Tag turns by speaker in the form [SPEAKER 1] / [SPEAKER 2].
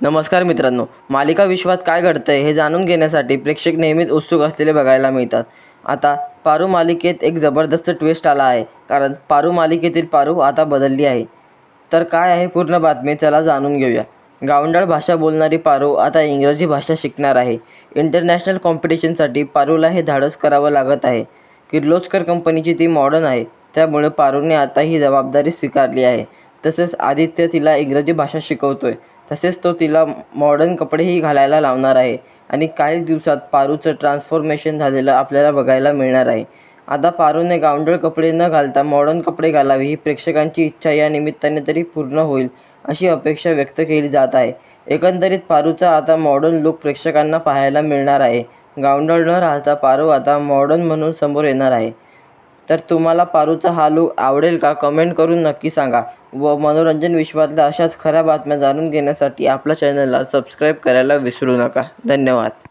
[SPEAKER 1] नमस्कार मित्रांनो मालिका विश्वात काय घडतंय हे जाणून घेण्यासाठी प्रेक्षक नेहमीच उत्सुक असलेले बघायला मिळतात. आता पारू मालिकेत एक जबरदस्त ट्विस्ट आला आहे कारण पारू मालिकेतील पारू आता बदलली आहे. तर काय आहे पूर्ण बातमी चला जाणून घेऊया. गावंडाळ भाषा बोलणारी पारू आता इंग्रजी भाषा शिकणार आहे. इंटरनॅशनल कॉम्पिटिशनसाठी पारूला हे धाडस करावं लागत आहे. किर्लोस्कर कंपनीची ती मॉडर्न आहे त्यामुळे पारूने आता ही जबाबदारी स्वीकारली आहे. तसेच आदित्य तिला इंग्रजी भाषा शिकवतोय. तसेच तो तिला मॉडर्न कपडेही घालायला लावणार आहे. आणि काहीच दिवसात पारूचं ट्रान्सफॉर्मेशन झालेलं आपल्याला बघायला मिळणार आहे. आता पारूने गावंडळ कपडे न घालता मॉडर्न कपडे घालावे ही प्रेक्षकांची इच्छा या निमित्ताने तरी पूर्ण होईल अशी अपेक्षा व्यक्त केली जात आहे. एकंदरीत पारूचा आता मॉडर्न लुक प्रेक्षकांना पाहायला मिळणार आहे. गावंडळ न राहता पारू आता मॉडर्न म्हणून समोर येणार आहे. तर तुम्हाला पारूचा हा लुक आवडेल का? कमेंट करून नक्की सांगा. व मनोरंजन विश्वातल्या अशाच खऱ्या बातम्या जाणून घेण्यासाठी आपल्या चॅनलला सबस्क्राईब करायला विसरू नका. धन्यवाद.